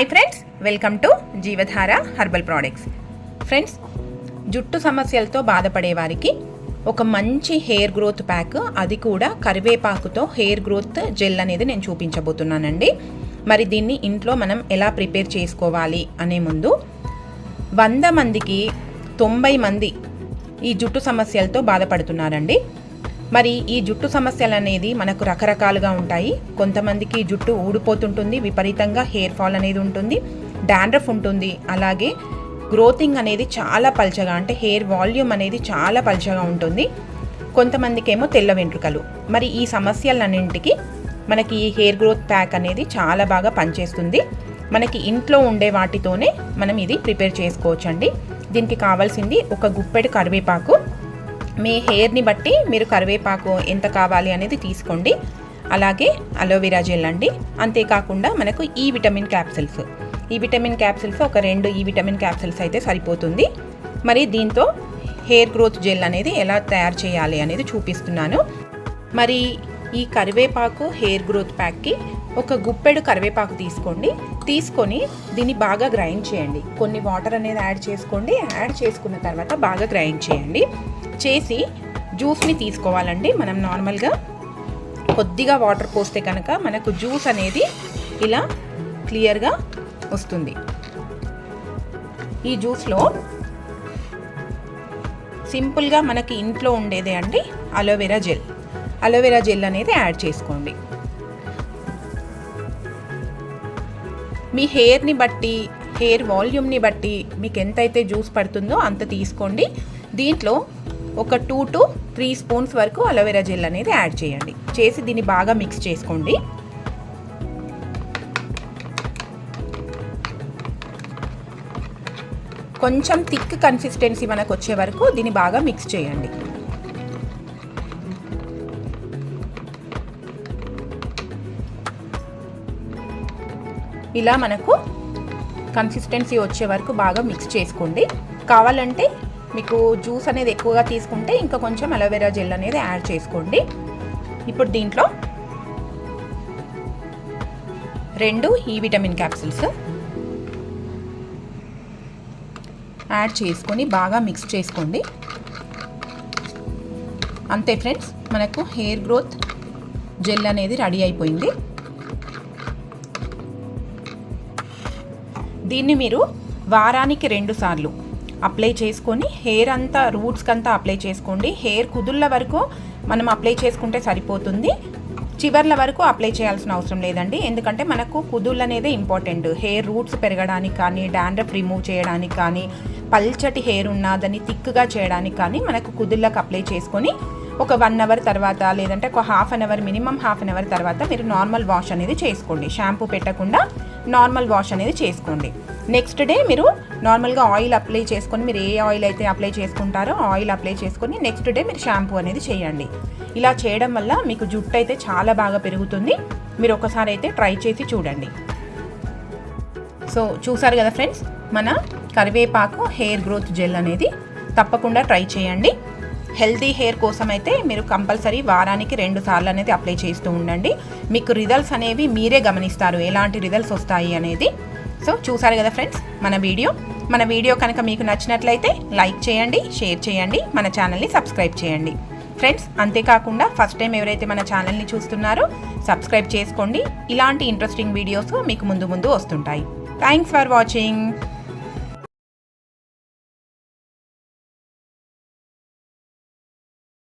Hi friends welcome to Jeevadhara herbal products friends జుట్టు సమస్యలతో బాధపడే వారికి ఒక మంచి హెయిర్ గ్రోత్ ప్యాక్ అది కూడా కరివేపాకుతో హెయిర్ గ్రోత్ జెల్ అనేది నేను చూపించబోతున్నానండి. మరి దీన్ని ఇంట్లో మనం ఎలా ప్రిపేర్ చేసుకోవాలి అనే ముందు వంద మందికి తొంభై మంది ఈ జుట్టు సమస్యలతో బాధపడుతున్నారండి. మరి ఈ జుట్టు సమస్యలు అనేది మనకు రకరకాలుగా ఉంటాయి. కొంతమందికి జుట్టు ఊడిపోతుంటుంది విపరీతంగా హెయిర్ ఫాల్ అనేది ఉంటుంది డాండ్రఫ్ ఉంటుంది. అలాగే గ్రోతింగ్ అనేది చాలా పల్చగా అంటే హెయిర్ వాల్యూమ్ అనేది చాలా పల్చగా ఉంటుంది. కొంతమందికి ఏమో తెల్ల వెంట్రుకలు. మరి ఈ సమస్యలన్నింటికి మనకి ఈ హెయిర్ గ్రోత్ ప్యాక్ అనేది చాలా బాగా పనిచేస్తుంది. మనకి ఇంట్లో ఉండే వాటితోనే మనం ఇది ప్రిపేర్ చేసుకోవచ్చండి. దీనికి కావాల్సింది ఒక గుప్పెడు కరివేపాకు మీ హెయిర్ని బట్టి మీరు కరివేపాకు ఎంత కావాలి అనేది తీసుకోండి. అలాగే అలోవెరా జెల్ అండి. అంతేకాకుండా మనకు ఈ విటమిన్ క్యాప్సిల్స్ ఈ విటమిన్ క్యాప్సిల్స్ ఒక రెండు ఈ విటమిన్ క్యాప్సిల్స్ అయితే సరిపోతుంది. మరి దీంతో హెయిర్ గ్రోత్ జెల్ అనేది ఎలా తయారు చేయాలి అనేది చూపిస్తున్నాను. మరి ఈ కరివేపాకు హెయిర్ గ్రోత్ ప్యాక్కి ఒక గుప్పెడు కరివేపాకు తీసుకోండి. తీసుకొని దీన్ని బాగా గ్రైండ్ చేయండి. కొన్ని వాటర్ అనేది యాడ్ చేసుకోండి. యాడ్ చేసుకున్న తర్వాత బాగా గ్రైండ్ చేయండి. చేసి జ్యూస్ని తీసుకోవాలండి. మనం నార్మల్గా కొద్దిగా వాటర్ పోస్తే కనుక మనకు జ్యూస్ అనేది ఇలా క్లియర్గా వస్తుంది. ఈ జ్యూస్లో సింపుల్గా మనకి ఇంట్లో ఉండేదే అండి aloe vera gel. Aloe vera gel అనేది యాడ్ చేసుకోండి. మీ హెయిర్ని బట్టి హెయిర్ వాల్యూమ్ని బట్టి మీకు ఎంతైతే జ్యూస్ పడుతుందో అంత తీసుకోండి. దీంట్లో ఒక టూ టు త్రీ స్పూన్స్ వరకు అలోవెరా జెల్ అనేది యాడ్ చేయండి. చేసి దీన్ని బాగా మిక్స్ చేసుకోండి. కొంచెం థిక్ కన్సిస్టెన్సీ మనకు వచ్చే వరకు దీన్ని బాగా మిక్స్ చేయండి. ఇలా మనకు కన్సిస్టెన్సీ వచ్చే వరకు బాగా మిక్స్ చేసుకోండి. కావాలంటే మీకు జ్యూస్ అనేది ఎక్కువగా తీసుకుంటే ఇంకా కొంచెం అలోవెరా జెల్ అనేది యాడ్ చేసుకోండి. ఇప్పుడు దీంట్లో రెండు ఈ విటమిన్ క్యాప్సిల్స్ యాడ్ చేసుకొని బాగా మిక్స్ చేసుకోండి. అంతే ఫ్రెండ్స్ మనకు హెయిర్ గ్రోత్ జెల్ అనేది రెడీ అయిపోయింది. దీన్ని మీరు వారానికి రెండు సార్లు అప్లై చేసుకొని హెయిర్ అంతా రూట్స్కి అంతా అప్లై చేసుకోండి. హెయిర్ కుదుళ్ళ వరకు మనం అప్లై చేసుకుంటే సరిపోతుంది. చివర్ల వరకు అప్లై చేయాల్సిన అవసరం లేదండి. ఎందుకంటే మనకు కుదుళ్ళు అనేది ఇంపార్టెంట్ హెయిర్ రూట్స్ పెరగడానికి కానీ డాండ్రఫ్ రిమూవ్ చేయడానికి కానీ పల్చటి హెయిర్ ఉన్నదని థిక్గా చేయడానికి కానీ మనకు కుదుళ్ళకు అప్లై చేసుకొని ఒక వన్ అవర్ తర్వాత లేదంటే ఒక half an hour minimum half an hour తర్వాత మీరు నార్మల్ వాష్ అనేది చేసుకోండి. షాంపూ పెట్టకుండా నార్మల్ వాష్ అనేది చేసుకోండి. నెక్స్ట్ డే మీరు నార్మల్గా ఆయిల్ అప్లై చేసుకొని మీరు ఏ ఆయిల్ అయితే అప్లై చేసుకుంటారో ఆయిల్ అప్లై చేసుకొని నెక్స్ట్ డే మీరు షాంపూ అనేది చేయండి. ఇలా చేయడం వల్ల మీకు జుట్టు అయితే చాలా బాగా పెరుగుతుంది. మీరు ఒకసారి అయితే ట్రై చేసి చూడండి. సో చూసారు కదా ఫ్రెండ్స్ మన కరివేపాకు హెయిర్ గ్రోత్ జెల్ అనేది తప్పకుండా ట్రై చేయండి. హెల్తీ హెయిర్ కోసం అయితే మీరు కంపల్సరీ వారానికి రెండు సార్లు అనేది అప్లై చేస్తూ ఉండండి. మీకు రిజల్ట్స్ అనేవి మీరే గమనిస్తారు ఎలాంటి రిజల్ట్స్ వస్తాయి అనేది. సో చూసారు కదా ఫ్రెండ్స్ మన వీడియో. మన వీడియో కనుక మీకు నచ్చినట్లయితే లైక్ చేయండి షేర్ చేయండి మన ఛానల్ని సబ్స్క్రైబ్ చేయండి. ఫ్రెండ్స్ అంతేకాకుండా ఫస్ట్ టైం ఎవరైతే మన ఛానల్ని చూస్తున్నారో సబ్స్క్రైబ్ చేసుకోండి. ఇలాంటి ఇంట్రెస్టింగ్ వీడియోస్ మీకు ముందు ముందు వస్తుంటాయి. Thanks for watching.